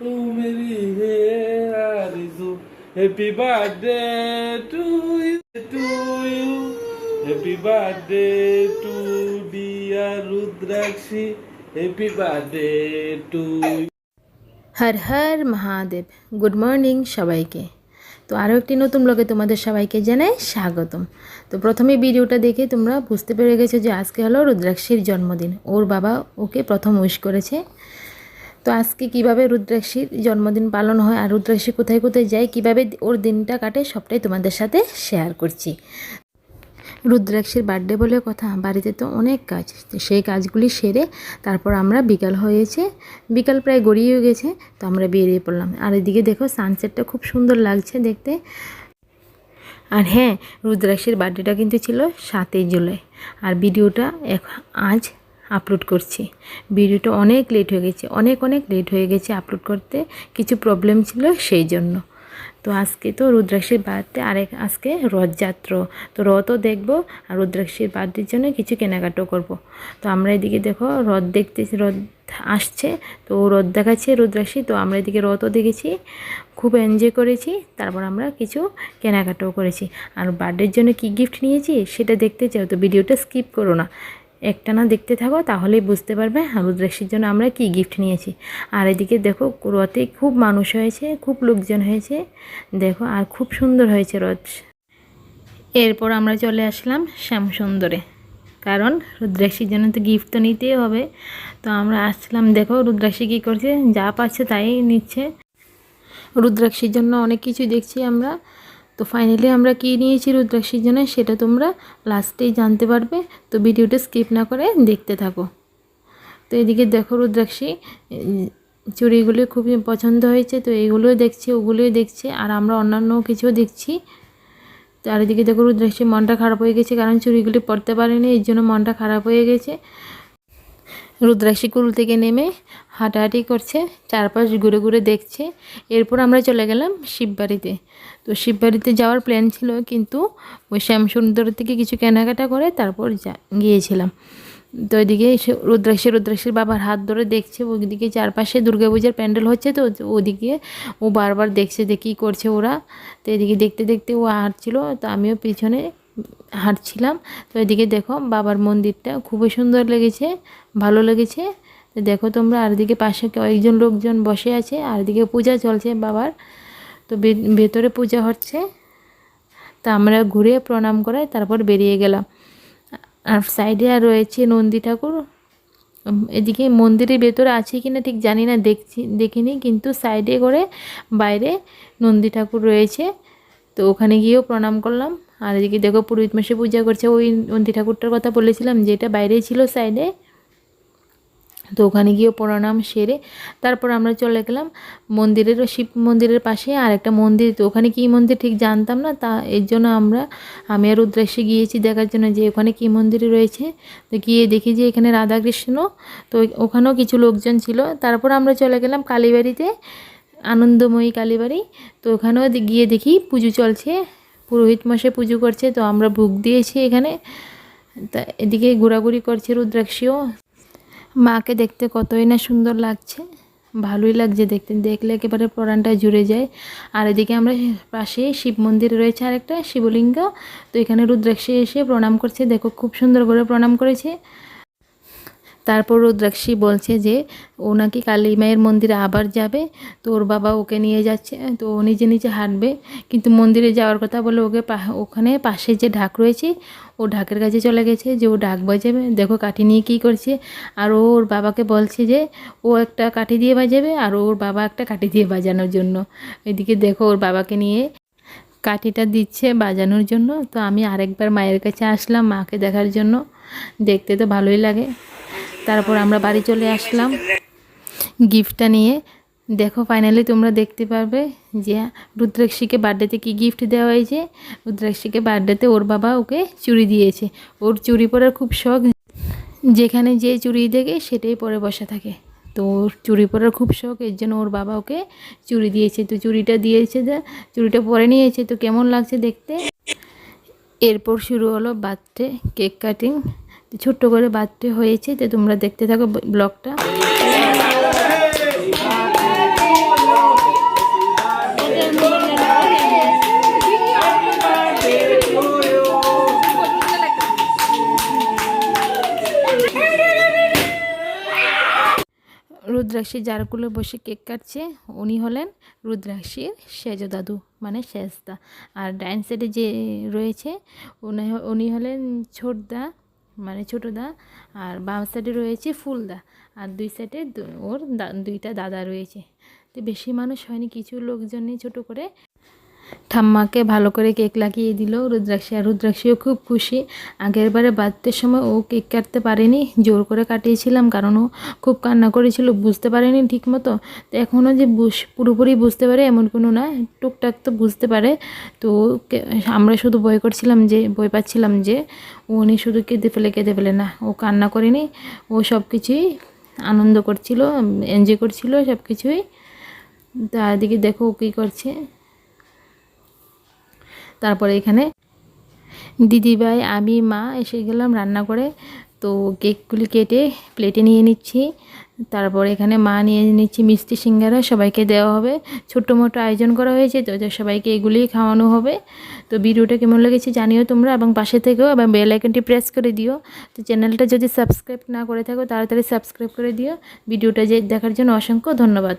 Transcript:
ओ मेरी है आरज़ू happy birthday to you to you happy birthday to dear Rudrakshi happy birthday to Har Har Mahadev good morning সবাইকে তো আরও একটি নতুন ব্লগে তোমাদের সবাইকে জানাই স্বাগতম তো প্রথমে ভিডিওটা দেখে তোমরা বুঝতে পেরে গেছো যে আজকে হলো রুদ্রাক্ষীর জন্মদিন ওর বাবা ওকে প্রথম উইশ করেছে তো আজকে কীভাবে রুদ্রাক্ষীর জন্মদিন পালন হয় আর রুদ্রাক্ষী কোথায় কোথায় যায়, কীভাবে ওর দিনটা কাটে, সবটাই তোমাদের সাথে শেয়ার করছি। রুদ্রাক্ষীর বার্থডে বলে কথা, বাড়িতে তো অনেক কাজ সেই কাজগুলি সেরে তারপর আমরা বিকাল হয়েছে, বিকাল প্রায় গড়িয়ে গেছে, তো আমরা বেরিয়ে পড়লাম। আর এদিকে দেখো সানসেটটা খুব সুন্দর লাগছে দেখতে। আর হ্যাঁ রুদ্রাক্ষীর বার্থডেটা কিন্তু ছিল সাতই জুলাই, আর ভিডিওটা আজ আপলোড করছি। ভিডিওটা অনেক লেট হয়ে গেছে, অনেক অনেক লেট হয়ে গেছে আপলোড করতে, কিছু প্রবলেম ছিল সেই জন্য। তো আজকে তো রুদ্রাক্ষীর বার্থডে আরেক আজকে রথযাত্র। তো রথও দেখব, আর রুদ্রাক্ষীর বার্থডের জন্য কিছু কেনাকাটাও করব। তো আমরা এদিকে দেখো, রথ দেখতেছি রথ আসছে, তো রথ দেখাচ্ছে রুদ্রাক্ষী, তো আমরা এদিকে রথও দেখেছি, খুব এনজয় করেছি, তারপর আমরা কিছু কেনাকাটাও করেছি। আর বার্থডের জন্য কি গিফট নিয়েছি, সেটা দেখতে চাও, তো ভিডিওটা স্কিপ করো না। একটা না দেখতে থাকো, তাহলেই বুঝতে পারবে রুদ্রাক্ষীর জন্য আমরা কি গিফট নিয়েছি। আর এদিকে দেখো, রথে খুব মানুষ হয়েছে, খুব লোকজন হয়েছে। দেখো, আর খুব সুন্দর হয়েছে রথ। এরপর আমরা চলে আসলাম শ্যামসুন্দরে। কারণ রুদ্রাক্ষীর জন্য তো গিফট তো নিতেই হবে। তো আমরা আসলাম, দেখো রুদ্রাক্ষী কী করছে, যা পাচ্ছে তাই নিচ্ছে। রুদ্রাক্ষীর জন্য অনেক কিছু দেখছি আমরা। তো ফাইনালি আমরা কী নিয়েছি রুদ্রাক্ষীর জন্য সেটা তোমরা লাস্টেই জানতে পারবে। তো ভিডিওটা স্কিপ না করে দেখতে থাকো। তো এদিকে দেখো রুদ্রাক্ষী চুড়িগুলি খুবই পছন্দ হয়েছে। তো এইগুলোই দেখছি, ওগুলোই দেখছে, আর আমরা অন্যান্য কিছুও দেখছি। তো আর এদিকে দেখো রুদ্রাক্ষীর মনটা খারাপ হয়ে গেছে, কারণ চুড়িগুলি পরতে পারেনি, এর জন্য মনটা খারাপ হয়ে গেছে। রুদ্রাক্ষী কুল থেকে নেমে হাঁটাহাঁটি করছে, চারপাশ ঘুরে ঘুরে দেখছে। এরপর আমরা চলে গেলাম শিববাড়িতে। তো শিববাড়িতে যাওয়ার প্ল্যান ছিল, কিন্তু ওই শ্যামসুন্দর থেকে কিছু কেনাকাটা করে তারপর যা, গিয়েছিলাম। তো ওইদিকে রুদ্রাক্ষী, রুদ্রাক্ষীর বাবার হাত ধরে দেখছে, ওইদিকে চারপাশে দুর্গাপূজার প্যান্ডেল হচ্ছে তো ওদিকে ও বারবার দেখছে যে কী করছে ওরা। তো এদিকে দেখতে দেখতে ও হাঁটছিল, তো আমিও পিছনে হাঁটছিলাম। তো এদিকে দেখো বাবার মন্দিরটা খুবই সুন্দর লেগেছে, ভালো লেগেছে। দেখো তোমরা আর দিকে পাশে কয়েকজন লোকজন বসে আছে, আর দিকে পূজা চলছে বাবার। তো ভেতরে পূজা হচ্ছে। তা আমরা ঘুরে প্রণাম করাই তারপর বেরিয়ে গেলাম। আর সাইডে আর রয়েছে নন্দী ঠাকুর। এদিকে মন্দিরের ভেতরে আছে কি না ঠিক জানি না, দেখছি, দেখিনি, কিন্তু সাইডে করে বাইরে নন্দী ঠাকুর রয়েছে। তো ওখানে গিয়েও প্রণাম করলাম। আর এদিকে দেখো পুরোহিত মাসে পূজা করছে। ওই নন্দী ঠাকুরটার কথা বলেছিলাম যেটা বাইরেই ছিল সাইডে তো ওখানে গিয়েও প্রণাম সেরে তারপর আমরা চলে গেলাম মন্দিরের শিব মন্দিরের পাশে। আর একটা মন্দির তো ওখানে কী মন্দির ঠিক জানতাম না, তা এর জন্য আমরা, আমি আর উদ্দেশ্যে গিয়েছি দেখার জন্য যে ওখানে কী মন্দির রয়েছে। তো গিয়ে দেখি যে এখানে রাধাকৃষ্ণ, তো ওখানেও কিছু লোকজন ছিল। তারপর আমরা চলে গেলাম কালীবাড়িতে, আনন্দময়ী কালীবাড়ি। তো ওখানেও গিয়ে দেখি পুজো চলছে। পুরোহিত মাসে পুজো করছে, তো আমরা ভোগ দিয়েছি এখানে। তা এদিকে ঘোরাঘুরি করছে রুদ্রাক্ষীও। মাকে দেখতে কতই না সুন্দর লাগছে, ভালোই লাগছে দেখতে। দেখলে একেবারে পরাণটা জুড়ে যায়। আর এদিকে আমরা পাশে শিব মন্দির রয়েছে আরেকটা, শিবলিঙ্গ। তো এখানে রুদ্রাক্ষী এসে প্রণাম করছে, দেখো খুব সুন্দর করে প্রণাম করেছে। তারপর রুদ্রাক্ষী বলছে যে, ও নাকি কালী মায়ের মন্দিরে আবার যাবে? তো ওর বাবা ওকে নিয়ে যাচ্ছে, তো ও নিজে নিজে হাঁটবে। কিন্তু মন্দিরে যাওয়ার কথা বলে ওকে ওখানে পাশে যে ঢাক রয়েছে, ও ঢাকের কাছে চলে গেছে যে ও ঢাক বাজাবে। দেখো কাঠি নিয়ে কী করছে। আর ও ওর বাবাকে বলছে যে, ও একটা কাঠি দিয়ে বাজাবে আর ওর বাবা একটা কাঠি দিয়ে বাজানোর জন্য। এদিকে দেখো ওর বাবাকে নিয়ে কাঠিটা দিচ্ছে বাজানোর জন্য। তো আমি আরেকবার মায়ের কাছে আসলাম মাকে দেখার জন্য। দেখতে তো ভালোই লাগে। তারপর আমরা বাড়ি চলে আসলাম। গিফটটা নিয়ে। দেখো ফাইনালি তোমরা দেখতে পারবে যে রুদ্রাক্ষীকে বার্থডেতে কী গিফট দেওয়া হয়েছে। রুদ্রাক্ষীকে বার্থডেতে ওর বাবা ওকে চুরি দিয়েছে। ওর চুড়ি পরার খুব শখ, যেখানে যে চুরি দেখে সেটাই পরে বসে থাকে। তো ওর চুড়ি পরার খুব শখ, এর জন্য ওর বাবা ওকে চুরি দিয়েছে। তো চুরিটা দিয়েছে যা, চুড়িটা পরে নিয়েছে। তো কেমন লাগছে দেখতে? এরপর শুরু হলো বার্থডে কেক কাটিং। ছোট্ট করে বার্থডে হয়েছে, তো তোমরা দেখতে থাকো ব্লগটা। রুদ্রাক্ষী যারগুলো বসে কেক কাটছে, উনি হলেন রুদ্রাক্ষীর সেজ দাদু মানে শেষদা আর ডাইন সাইডে যে রয়েছে উনি হলেন ছোটদা। মানে ছোটদা আর বাম সাইডে রয়েছে ফুলদা আর দুই সাইডে দু- ওর দা- দুইটা দাদা রয়েছে। তো বেশি মানুষ হয়নি, কিছু লোকজনই ছোট করে। ঠাম্মাকে ভালো করে কেক লাগিয়ে দিল। রুদ্রাক্ষী আর রুদ্রাক্ষীও খুব খুশি। আগের বারে বার্থডের সময় ও কেক কাটতে পারেনি। জোর করে কাটিয়েছিলাম কারণ ও খুব কান্না করেছিল, বুঝতে পারেনি ঠিক মতো তো এখনও যে পুরোপুরি বুঝতে পারে এমন কোনো না, টুকটাক তো বুঝতে পারে। তো আমরা শুধু ভয় করছিলাম যে বই পাচ্ছিলাম যে, ও উনি শুধু কেঁদে ফেলে কেঁদে ফেলে না, ও কান্না করেনি। ও সব কিছুই আনন্দ করছিল এনজয় করছিল সব কিছুই তার দিকে দেখো ও কী করছে। তারপরে এখানে দিদিভাই, আমি, মা এসে গেলাম রান্না করে। তো কেকগুলি কেটে প্লেটে নিয়ে নিচ্ছি। তারপর এখানে মা নিয়ে নিচ্ছি মিষ্টি সিঙ্গারা, সবাইকে দেওয়া হবে। ছোট্ট মোটো আয়োজন করা হয়েছে, তো সবাইকে এগুলি খাওয়ানো হবে। তো ভিডিওটা কেমন লেগেছে জানিও তোমরা, এবং পাশে থেকেও এবং বেল আইকনটি প্রেস করে দিও। তো চ্যানেলটা যদি সাবস্ক্রাইব না করে থাকো, তাড়াতাড়ি সাবস্ক্রাইব করে দিও। ভিডিওটা যে দেখার জন্য অসংখ্য ধন্যবাদ।